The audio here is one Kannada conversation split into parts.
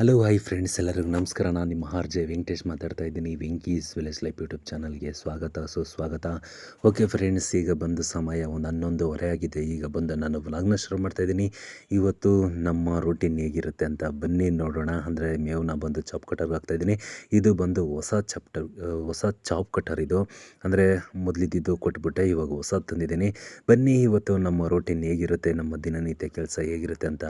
ಹಲೋ ಹೈ ಫ್ರೆಂಡ್ಸ್ ಎಲ್ಲರಿಗೂ ನಮಸ್ಕಾರ. ನಾನು ನಿಮ್ಮ ಆರ್ ಜೆ ವೆಂಕಟೇಶ್ ಮಾತಾಡ್ತಾ ಇದ್ದೀನಿ. ವೆಂಕೀಸ್ ವಿಲೇಜ್ ಲೈಫ್ ಯೂಟ್ಯೂಬ್ ಚಾನಲ್ಗೆ ಸ್ವಾಗತ. ಸುಸ್ವಾಗತ ಓಕೆ ಫ್ರೆಂಡ್ಸ್ ಈಗ ಬಂದ ಸಮಯ ಒಂದು ಹನ್ನೊಂದುವರೆ ಆಗಿದೆ. ಈಗ ಬಂದು ನಾನು ವ್ಲಾಗ್ನ ಶುರು ಮಾಡ್ತಾ ಇದ್ದೀನಿ. ಇವತ್ತು ನಮ್ಮ ರೂಟೀನ್ ಹೇಗಿರುತ್ತೆ ಅಂತ ಬನ್ನಿ ನೋಡೋಣ. ಅಂದರೆ ಮೇವ್ನ ಬಂದು ಚಾಪ್ ಕಟರ್ಗೆ ಹಾಕ್ತಾಯಿದ್ದೀನಿ ಇದು ಬಂದು ಹೊಸ ಚಾಪ್ಟರ್ ಹೊಸ ಚಾಪ್ ಕಟರ್ ಇದು. ಅಂದರೆ ಮೊದಲಿದ್ದು ಕೊಟ್ಬಿಟ್ಟೆ, ಇವಾಗ ಹೊಸ ತಂದಿದ್ದೀನಿ. ಬನ್ನಿ ಇವತ್ತು ನಮ್ಮ ರೂಟೀನ್ ಹೇಗಿರುತ್ತೆ, ನಮ್ಮ ದಿನನಿತ್ಯ ಕೆಲಸ ಹೇಗಿರುತ್ತೆ ಅಂತ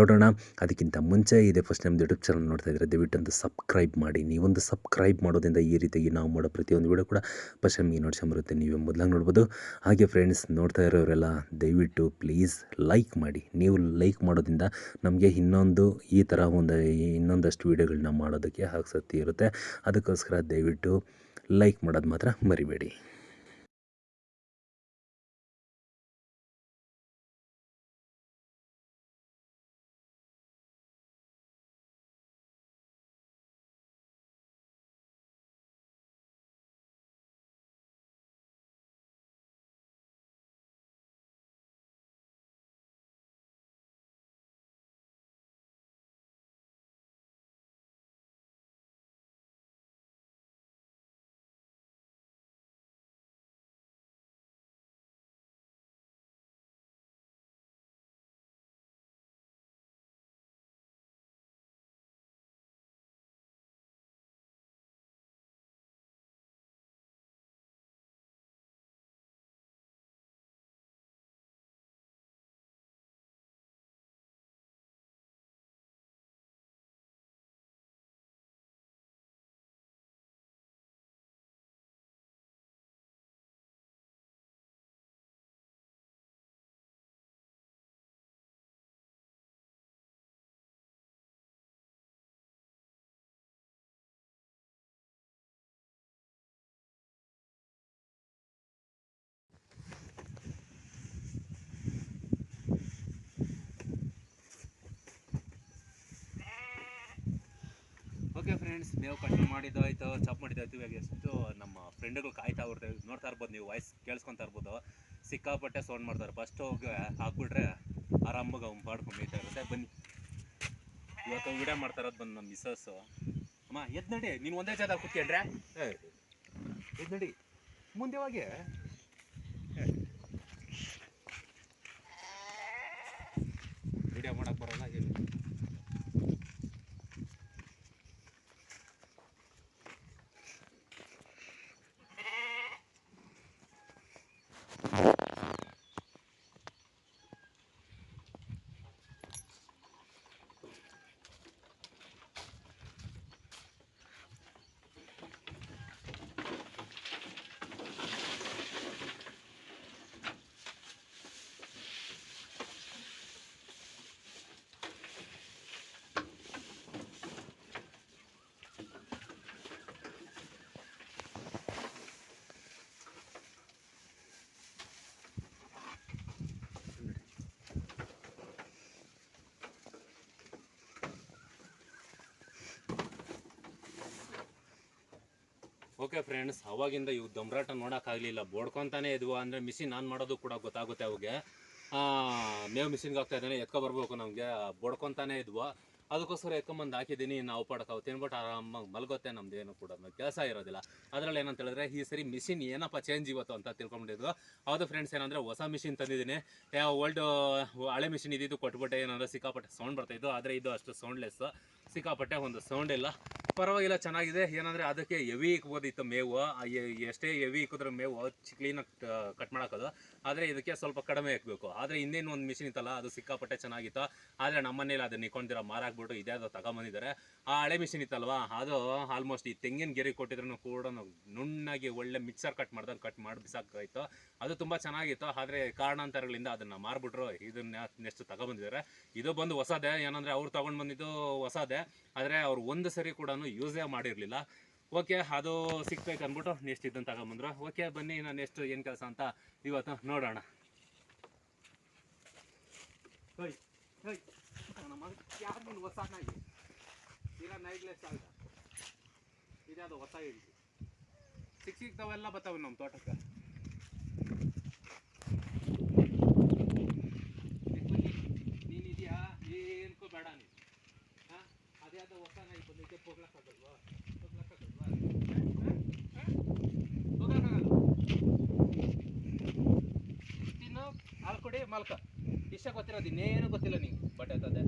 ನೋಡೋಣ. ಅದಕ್ಕಿಂತ ಮುಂಚೆ ಇದೆ ಫಸ್ಟ್ ನಮ್ಮದು ಯೂಟ್ಯೂಬ್ ಚಾನಲ್ ನೋಡ್ತಾ ಇದ್ದರೆ ದಯವಿಟ್ಟು ಅಂತ ಸಬ್ಸ್ಕ್ರೈಬ್ ಮಾಡಿ. ನೀವೊಂದು ಸಬ್ಸ್ಕ್ರೈಬ್ ಮಾಡೋದ್ರಿಂದ ಈ ರೀತಿಯಾಗಿ ನಾವು ಮಾಡೋ ಪ್ರತಿಯೊಂದು ವಿಡಿಯೋ ಕೂಡ ಫಸ್ಟ್ ನಮಗೆ ಬರುತ್ತೆ. ನೀವೇ ಮೊದಲಾಗಿ ನೋಡ್ಬೋದು. ಹಾಗೆ ಫ್ರೆಂಡ್ಸ್ ನೋಡ್ತಾ ಇರೋರೆಲ್ಲ ದಯವಿಟ್ಟು ಪ್ಲೀಸ್ ಲೈಕ್ ಮಾಡಿ. ನೀವು ಲೈಕ್ ಮಾಡೋದ್ರಿಂದ ನಮಗೆ ಇನ್ನೊಂದು ಈ ಥರ ಒಂದು ಇನ್ನೊಂದಷ್ಟು ವೀಡಿಯೋಗಳನ್ನ ಮಾಡೋದಕ್ಕೆ ಆಸಕ್ತಿ ಇರುತ್ತೆ. ಅದಕ್ಕೋಸ್ಕರ ದಯವಿಟ್ಟು ಲೈಕ್ ಮಾಡೋದು ಮಾತ್ರ ಮರಿಬೇಡಿ. ಫ್ರೆಂಡ್ಸ್ ನೀವು ಕಟ್ ಮಾಡಿದ್ದಾಯ್ತು ಚಪ್ ಚಾಪ್ ಮಾಡಿದ್ದು ಆಯ್ತು ಇವಾಗ ಎಷ್ಟು ನಮ್ಮ ಫ್ರೆಂಡ್ಗಳು ಕಾಯ್ತಾ ಇರ್ತೇವೆ ನೋಡ್ತಾ ಇರ್ಬೋದು ನೀವು ವಾಯ್ಸ್ ಕೇಳಿಸ್ಕೊಂತಾ ಇರ್ಬೋದು. ಸಿಕ್ಕಾಪಟ್ಟೆ ಸೌಂಡ್ ಮಾಡ್ತಾರೆ. ಫಸ್ಟ್ ಹೋಗಿ ಹಾಕ್ಬಿಟ್ರೆ ಆರಾಮಾಗಿ ಅವ್ನು ಪಾಡ್ಕೊಂಡು ಇರುತ್ತೆ. ಬನ್ನಿ. ಇವತ್ತು ವಿಡಿಯೋ ಮಾಡ್ತಾ ಇರೋದು ಬಂದು ನಮ್ಮ ಮಿಸ್ಸಸ್ಸು ಅಮ್ಮ ಎದ್ ನಡಿ ನೀನು ಒಂದೇ ಜಾಗ ಕೂತ್ಕೊಂಡ್ರೆ ಎದ್ ನಡಿ. ಮುಂದೆ ಹೋಗಿ. ವಿಡಿಯೋ ಮಾಡೋಕ್ಕೆ ಬರೋಲ್ಲ ಹೇಳಿ. ಓಕೆ ಫ್ರೆಂಡ್ಸ್ ಅವಾಗಿಂದ ಇವು ದಮ್ರಾಟ ನೋಡೋಕ್ಕಾಗಲಿಲ್ಲ. ಬೋಡ್ಕೊತಾನೆ ಇದ್ವು. ಅಂದರೆ ಮಿಷಿನ್ ಆನ್ ಮಾಡೋದು ಕೂಡ ಗೊತ್ತಾಗುತ್ತೆ ಅವಾಗೆ. ಮೇವು ಮಿಷಿನ್ಗೆ ಹಾಕ್ತಾ ಇದ್ದಾನೆ. ಎತ್ಕೊ ಬರ್ಬೇಕು ನಮಗೆ. ಬೋಡ್ಕೊತಾನೆ ಇದ್ವು. ಅದಕ್ಕೋಸ್ಕರ ಎತ್ಕೊಂಬಂದು ಹಾಕಿದ್ದೀನಿ. ನಾವು ಪಡಕ್ಕೆ ಅವು ತಿನ್ಬಿಟ್ಟು ಆರಾಮಾಗಿ ಮಲ್ಗುತ್ತೆ. ಏನು ಕೂಡ ಕೆಲಸ ಇರೋದಿಲ್ಲ. ಅದರಲ್ಲಿ ಏನಂತ ಹೇಳಿದ್ರೆ, ಈ ಸರಿ ಮಿಷಿನ್ ಏನಪ್ಪ ಚೇಂಜ್ ಇವತ್ತು ಅಂತ ತಿಳ್ಕೊಂಡಿದ್ವು ಹೌದು ಫ್ರೆಂಡ್ಸ್ ಏನಂದರೆ ಹೊಸ ಮಿಷಿನ್ ತಂದಿದ್ದೀನಿ. ಓಲ್ಡ್ ಹಳೆ ಮಿಷಿನ್ ಇದ್ದಿದ್ದು ಕೊಟ್ಬಿಟ್ಟೆ. ಏನಂದರೆ ಸಿಕ್ಕಾಪಟ್ಟೆ ಸೌಂಡ್ ಬರ್ತಾಯಿದ್ದು ಆದರೆ ಇದು ಅಷ್ಟು ಸೌಂಡ್ಲೆಸ್ ಸಿಕ್ಕಾಪಟ್ಟೆ ಒಂದು ಸೌಂಡ್ ಇಲ್ಲ. ಪರವಾಗಿಲ್ಲ, ಚೆನ್ನಾಗಿದೆ. ಏನಂದರೆ ಅದಕ್ಕೆ ಎವಿ ಇಕ್ಬೋದಿತ್ತು ಮೇವು. ಎಷ್ಟೇ ಎವಿ ಇಕ್ಕಿದ್ರೆ ಮೇವು ಕ್ಲೀನಾಗಿ ಕಟ್ ಮಾಡೋಕ್ಕದು ಆದರೆ ಇದಕ್ಕೆ ಸ್ವಲ್ಪ ಕಡಿಮೆ ಇಕ್ಬೇಕು. ಆದರೆ ಇನ್ನೇನು ಒಂದು ಮಿಷಿನ್ ಇತ್ತಲ್ಲ, ಅದು ಸಿಕ್ಕಾಪಟ್ಟೆ ಚೆನ್ನಾಗಿತ್ತು. ಆದರೆ ನಮ್ಮನೇಲಿ ಅದನ್ನ ಇಕ್ಕೊಂಡಿರೋ ಮಾರಾಕ್ಬಿಟ್ಟು ಇದೇ ಅದು ತಗೊಂಬಂದಿದ್ದಾರೆ. ಆ ಹಳೆ ಮಿಷಿನ್ ಇತ್ತಲ್ವಾ, ಅದು ಆಲ್ಮೋಸ್ಟ್ ಈ ತೆಂಗಿನ ಗೆರೆ ಕೊಟ್ಟಿದ್ರು ಕೂಡ ನುಣ್ಣಾಗಿ ಒಳ್ಳೆ ಮಿಕ್ಸರ್ ಕಟ್ ಮಾಡ್ದಂಗೆ ಕಟ್ ಮಾಡಿ ಬಿಸಾಕಾಯ್ತು ಅದು ತುಂಬ ಚೆನ್ನಾಗಿತ್ತು. ಆದರೆ ಕಾರಣಾಂತರಗಳಿಂದ ಅದನ್ನು ಮಾರ್ಬಿಟ್ರು. ಇದನ್ನ ನೆಕ್ಸ್ಟ್ ತಗೊಂಬಂದಿದ್ದಾರೆ. ಇದು ಬಂದು ಹೊಸದೇ. ಏನಂದರೆ ಅವ್ರು ತೊಗೊಂಡು ಬಂದಿದ್ದು ಹೊಸದೇ. ಆದರೆ ಅವ್ರು ಒಂದು ಸರಿ ಕೂಡ ಯೂಸೇ ಮಾಡಿರಲಿಲ್ಲ. ಓಕೆ ಅದು ಸಿಗ್ಬೇಕು ಅಂದ್ಬಿಟ್ಟು ನೆಕ್ಸ್ಟ್ ಇದನ್ನು ತಗೊಂಬಂದ್ರು. ಓಕೆ ಬನ್ನಿ ನಾನು ನೆಕ್ಸ್ಟ್ ಏನು ಕೆಲಸ ಅಂತ ಇವತ್ತು ನೋಡೋಣ. ಹೊಸ ನಾಯಿ? ಈಗ ನೈಗ್ಲೆಸ್ ಹೊಸ ಹಿಡಿದು ಸಿಕ್ ಬರ್ತಾವೆ ನಮ್ಮ ತೋಟಕ್ಕೆ ನೀನಿದೆಯಾ ಏನಕ್ಕೂ ಬೇಡ ನೀನು ಹಾಂ ಅದೇ ಅದ್ಯಾವುದೋ ಹೊಸ ನಾಯಿ ಬಂದೈತೆ ಹೋಗ್ಲಕ್ಕಾಗಲ್ವಾ ಹೋಗ್ಲಕ್ಕಾಗಲ್ವಾ ಹ? ಹ? ಹೋಗ್ಲಕ್ಕಾಗಲ್ಲ ತಿನ್ನು ಹಾಲು ಕೊಡಿ ಮಲ್ಕ ಇಷ್ಟ ಗೊತ್ತಿರೋದು ಇನ್ನೇನು ಗೊತ್ತಿಲ್ಲ ನಿಂಗೆ ಬಟ್ ಆಯ್ತದೆ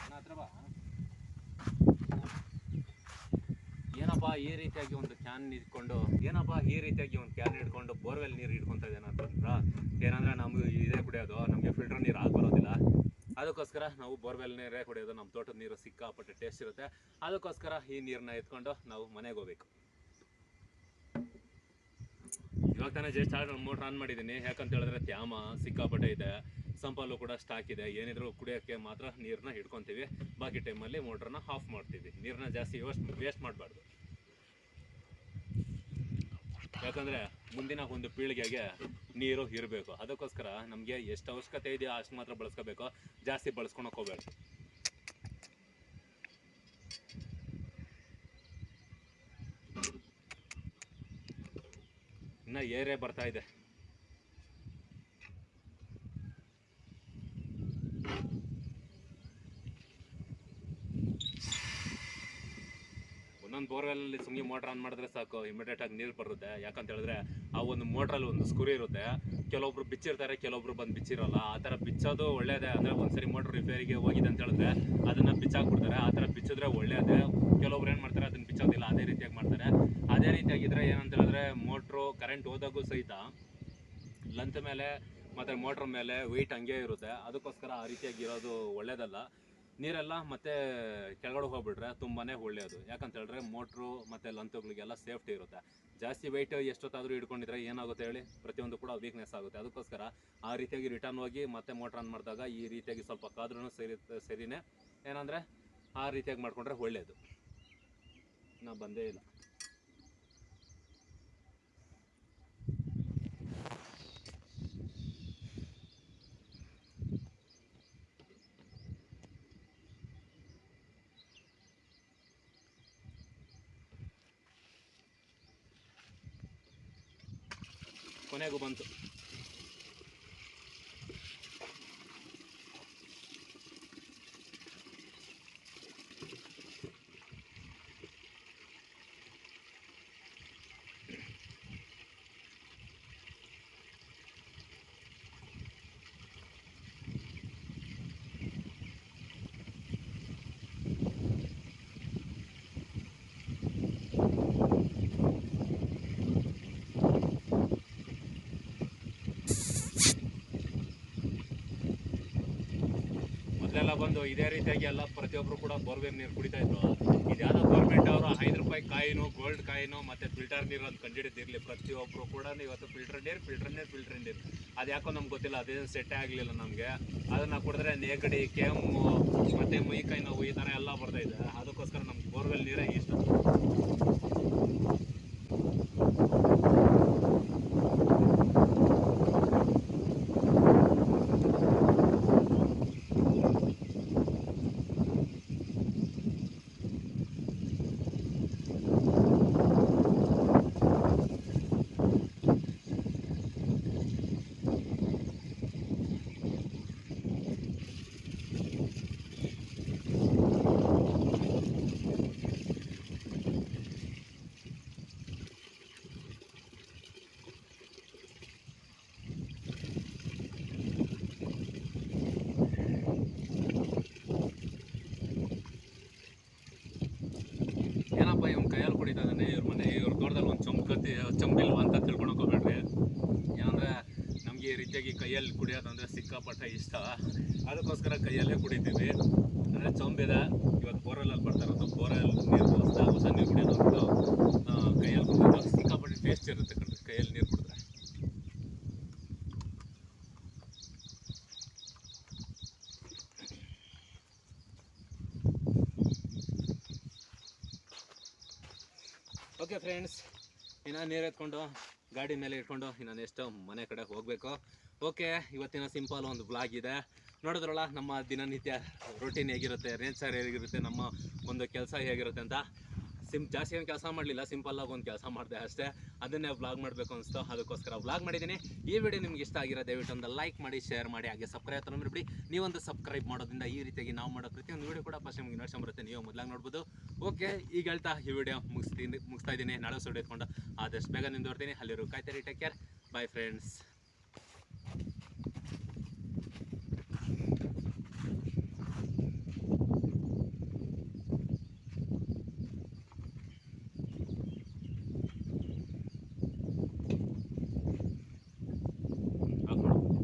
ನನ್ನ ಹತ್ರ ಬಾ ಏನಪ್ಪ ಈ ರೀತಿಯಾಗಿ ಒಂದು ಕ್ಯಾನ್ ಇಟ್ಕೊಂಡು ಏನಪ್ಪ ಈ ರೀತಿಯಾಗಿ ಒಂದು ಕ್ಯಾನ್ ಹಿಡ್ಕೊಂಡು ಬೋರ್ವೆಲ್ ನೀರು ಇಟ್ಕೊಂತ ಇದ್ದಾನೆ ಅಂತಂದ್ರ ಏನಂದ್ರೆ ನಮ್ಗೆ ಇದೇ ಕುಡಿಯೋದು, ನಮಗೆ ಫಿಲ್ಟರ್ ನೀರು ಆಗಿ ಬರೋದಿಲ್ಲ. ಅದಕ್ಕೋಸ್ಕರ ನಾವು ಬೋರ್ವೆಲ್ ನೀರೇ ಕುಡಿಯೋದು ನಮ್ಮ ತೋಟದ ನೀರು ಸಿಕ್ಕಾಪಟ್ಟೆ ಟೇಸ್ಟ್ ಇರುತ್ತೆ. ಅದಕ್ಕೋಸ್ಕರ ಈ ನೀರನ್ನ ಎತ್ಕೊಂಡು ನಾವು ಮನೆಗೆ ಹೋಗ್ಬೇಕು. ಇವಾಗ ತಾನೇ ಜಸ್ಟ್ ಆರ್ಡರ್ ಮೋಟ್ರ್ ಆನ್ ಮಾಡಿದ್ದೀನಿ. ಯಾಕಂತ ಹೇಳಿದ್ರೆ ತ್ಯಾಮ ಸಿಕ್ಕಾಪಟ್ಟೆ ಇದೆ. ಸಂಪಲ್ಲು ಕೂಡ ಸ್ಟಾಕ್ ಇದೆ. ಏನಿದ್ರು ಕುಡಿಯೋಕ್ಕೆ ಮಾತ್ರ ನೀರನ್ನ ಹಿಡ್ಕೊತೀವಿ. ಬಾಕಿ ಟೈಮಲ್ಲಿ ಮೋಟ್ರನ್ನ ಆಫ್ ಮಾಡ್ತೀವಿ. ನೀರನ್ನ ಜಾಸ್ತಿ ವೇಸ್ಟ್ ವೇಸ್ಟ್ ಮಾಡಬಾರ್ದು. ಯಾಕಂದ್ರೆ ಮುಂದಿನ ಒಂದು ಪೀಳಿಗೆಗೆ ನೀರು ಇರಬೇಕು ಅದಕ್ಕೋಸ್ಕರ ನಮಗೆ ಎಷ್ಟು ಅವಶ್ಯಕತೆ ಇದೆಯೋ ಅಷ್ಟು ಮಾತ್ರ ಬಳಸ್ಕೋಬೇಕು. ಜಾಸ್ತಿ ಬಳಸ್ಕೊಳಕ್ಕೆ ಹೋಗ್ಬೇಡಿ ಇನ್ನ ಏರೇ ಬರ್ತಾ ಇದೆ. ಅಲ್ಲಿ ಸುಮ್ಮನೆ ಮೋಟ್ರ್ ಆನ್ ಮಾಡಿದ್ರೆ ಸಾಕು ಇಮಿಡಿಯೇಟ್ ಆಗಿ ನೀರು ಬರುತ್ತೆ. ಯಾಕಂತ ಹೇಳಿದ್ರೆ ಆ ಒಂದು ಮೋಟ್ರಲ್ಲಿ ಒಂದು ಸ್ಕ್ರೂ ಇರುತ್ತೆ. ಕೆಲವೊಬ್ರು ಬಿಚ್ಚಿರ್ತಾರೆ, ಕೆಲವೊಬ್ರು ಬಂದು ಬಿಚ್ಚಿರಲ್ಲ. ಆ ಥರ ಬಿಚ್ಚೋದು ಒಳ್ಳೇದೇ. ಅಂದರೆ ಒಂದ್ಸರಿ ಮೋಟ್ರ್ ರಿಪೇರಿಗೆ ಹೋಗಿದೆ ಅಂತ ಹೇಳಿದ್ರೆ ಅದನ್ನ ಬಿಚ್ಚಾಕ್ಬಿಡ್ತಾರೆ ಆ ಥರ ಬಿಚ್ಚಿದ್ರೆ ಒಳ್ಳೇದೇ. ಕೆಲವೊಬ್ರು ಏನು ಮಾಡ್ತಾರೆ, ಅದನ್ನ ಬಿಚ್ಚೋದಿಲ್ಲ. ಅದೇ ರೀತಿಯಾಗಿ ಮಾಡ್ತಾರೆ. ಅದೇ ರೀತಿಯಾಗಿದ್ರೆ ಏನಂತ ಹೇಳಿದ್ರೆ ಮೋಟ್ರು ಕರೆಂಟ್ ಹೋದಾಗೂ ಸಹಿತ ಲಂತ್ ಮೇಲೆ ಮತ್ತು ಮೋಟ್ರ್ ಮೇಲೆ ವೆಯ್ಟ್ ಹಂಗೆ ಇರುತ್ತೆ. ಅದಕ್ಕೋಸ್ಕರ ಆ ರೀತಿಯಾಗಿರೋದು ಒಳ್ಳೇದಲ್ಲ. ನೀರೆಲ್ಲ ಮತ್ತೆ ಕೆಳಗಡೆ ಹೋಗ್ಬಿಟ್ರೆ ತುಂಬಾನೇ ಒಳ್ಳೆಯದು. ಯಾಕಂತ ಹೇಳಿದ್ರೆ ಮೋಟ್ರು ಮತ್ತೆ ಲಂತುಗಳಿಗೆಲ್ಲ ಸೇಫ್ಟಿ ಇರುತ್ತೆ. ಜಾಸ್ತಿ ವೆಯ್ಟ್ ಎಷ್ಟೊತ್ತಾದರೂ ಹಿಡ್ಕೊಂಡಿದ್ರೆ ಏನಾಗುತ್ತೆ ಹೇಳಿ? ಪ್ರತಿಯೊಂದು ಕೂಡ ವೀಕ್ನೆಸ್ ಆಗುತ್ತೆ. ಅದಕ್ಕೋಸ್ಕರ ಆ ರೀತಿಯಾಗಿ ರಿಟರ್ನ್ ಹೋಗಿ ಮತ್ತೆ ಮೋಟ್ರ್ ಆನ್ ಮಾಡಿದಾಗ ಈ ರೀತಿಯಾಗಿ ಸ್ವಲ್ಪ ಕಾದ್ರೂ ಸರಿ, ಸರಿನೇ. ಏನಂದರೆ ಆ ರೀತಿಯಾಗಿ ಮಾಡಿಕೊಂಡ್ರೆ ಒಳ್ಳೆಯದು. ನಾ ಬಂದೇ ಇಲ್ಲ. ಕೊನೆಗೂ ಬಂತು. ಮೊದಲೆಲ್ಲ ಬಂದು ಇದೇ ರೀತಿಯಾಗಿ ಎಲ್ಲ ಪ್ರತಿಯೊಬ್ಬರು ಕೂಡ ಬೋರ್ವೆಲ್ ನೀರು ಕುಡಿತಾ ಇದ್ರು. ಇದ್ಯಾವುದೋ ಗೌರ್ಮೆಂಟ್ ಅವರು ಐದು ರೂಪಾಯಿ ಕಾಯಿನು ಗೋಲ್ಡ್ ಕಾಯಿನು, ಮತ್ತೆ ಫಿಲ್ಟರ್ ನೀರು ಅಂತ ಕಂಡಿಡಿದಿರಲಿ. ಪ್ರತಿಯೊಬ್ಬರು ಕೂಡ ಇವತ್ತು ಫಿಲ್ಟರ್ ನೀರು ಫಿಲ್ಟರ್ ನೀರು ಫಿಲ್ಟರ್ ನೀರು. ಅದು ಯಾಕೋ ನಮ್ಗೆ ಗೊತ್ತಿಲ್ಲ ಅದೇನು ಸೆಟ್ಟೇ ಆಗಲಿಲ್ಲ ನಮಗೆ. ಅದನ್ನ ಕುಡಿದ್ರೆ ನೆಗಡಿ, ಕೆಮ್ಮು, ಮತ್ತೆ ಮೈ, ಕೈ ನೋವು ಈ ಥರ ಎಲ್ಲ ಬರ್ತಾ ಇದೆ. ಅದಕ್ಕೋಸ್ಕರ ನಮ್ಗೆ ಬೋರ್ವೆಲ್ ನೀರೇ ಇಷ್ಟ ಏನಪ್ಪ ಇವ್ನ ಕೈಯಲ್ಲಿ ಕುಡಿತಾ ಇದ್ದಾನೆ ಇವ್ರ ಮನೆ ಇವ್ರ ತೋಟದಲ್ಲಿ ಒಂದು ಚೊಂಬು ಕತ್ತಿ ಚಂಬಿಲ್ವ ಅಂತ ತಿಳ್ಕೊಳಕ್ ಹೋಗ್ಬೇಡ್ರಿ ಏನಂದ್ರೆ ನಮಗೆ ಈ ರೀತಿಯಾಗಿ ಕೈಯಲ್ಲಿ ಕುಡಿಯೋದಂದ್ರೆ ಸಿಕ್ಕಾಪಟ್ಟೆ ಇಷ್ಟ. ಅದಕ್ಕೋಸ್ಕರ ಕೈಯಲ್ಲೇ ಕುಡಿತೀವಿ. ಅಂದರೆ ಚೊಂಬಿದೆ ಇವತ್ತು ಬೋರಲ್ಲಲ್ಲಿ ಬರ್ತಾ ಇರೋದು ಬೋರಲ್ಲಿ ನೀರು ಹೊಸ ಹೊಸ ನೀರು ಕುಡಿಯೋದು ಕೈಯಲ್ಲಿ ಕುಡಿಯೋದು ಸಿಕ್ಕಾಪಟ್ಟೆ ಟೇಸ್ಟ್ ಇರುತ್ತೆ ಕಣ್ರಿ, ಕೈಯಲ್ಲಿ ನೀರು ಕುಡಿದ್ರೆ. ಓಕೆ ಫ್ರೆಂಡ್ಸ್ ಇನ್ನು ನೀರು ಎತ್ಕೊಂಡು, ಗಾಡಿ ಮೇಲೆ ಇಟ್ಕೊಂಡು ಇನ್ನೊಂದು ಎಷ್ಟು ಮನೆ ಕಡೆ ಹೋಗಬೇಕು. ಓಕೆ, ಇವತ್ತಿನ ಸಿಂಪಲ್ ಒಂದು ಬ್ಲಾಗ್ ಇದೆ. ನೋಡಿದ್ರಲ್ಲ, ನಮ್ಮ ದಿನನಿತ್ಯ ರೊಟೀನ್ ಹೇಗಿರುತ್ತೆ ಸರ್ ಹೇಗಿರುತ್ತೆ, ನಮ್ಮ ಒಂದು ಕೆಲಸ ಹೇಗಿರುತ್ತೆ ಅಂತ. ಸಿಂ ಜಾಸ್ತಿ ಏನು ಕೆಲಸ ಮಾಡಲಿಲ್ಲ ಸಿಂಪಲ್ಲಾಗಿ ಒಂದು ಕೆಲಸ ಮಾಡಿದೆ ಅಷ್ಟೇ. ಅದನ್ನೇ ವ್ಲಾಗ್ ಮಾಡಬೇಕು ಅನಿಸ್ತು. ಅದಕ್ಕೋಸ್ಕರ ವ್ಲಾಗ್ ಮಾಡಿದ್ದೀನಿ. ಈ ವಿಡಿಯೋ ನಿಮ್ಗೆ ಇಷ್ಟ ಆಗಿರೋ ದಯವಿಟ್ಟು ಒಂದು ಲೈಕ್ ಮಾಡಿ ಶೇರ್ ಮಾಡಿ, ಹಾಗೆ ಸಬ್ಸ್ಕ್ರೈಬ್ ತಗೊಂಡ್ಬಿಡಿ ಬಿಡಿ ನೀವೊಂದು ಸಬ್ಸ್ಕ್ರೈಬ್ ಮಾಡೋದ್ರಿಂದ ಈ ರೀತಿಯಾಗಿ ನಾವು ಮಾಡೋ ಪ್ರತಿಯೊಂದು ವಿಡಿಯೋ ಕೂಡ ಫಸ್ಟ್ ನಿಮ್ಗೆ ಬರುತ್ತೆ. ನೀವು ಮೊದಲಾಗಿ ನೋಡ್ಬೋದು. ಓಕೆ, ಈಗ ಹೇಳ್ತಾ ಈ ವಿಡಿಯೋ ಮುಗಿಸ್ತೀನಿ ಮುಗಿಸ್ತಾ ಇದ್ದೀನಿ. ನಾಳೆ ಸುಡಿ ಆದಷ್ಟು ಬೇಗ ನಿಂದು ಅಲ್ಲಿರು ಅಲ್ಲಿರೋ ಕಾಯ್ತಾರೆ ಟೇಕ್ ಕೇರ್ ಬೈ ಫ್ರೆಂಡ್ಸ್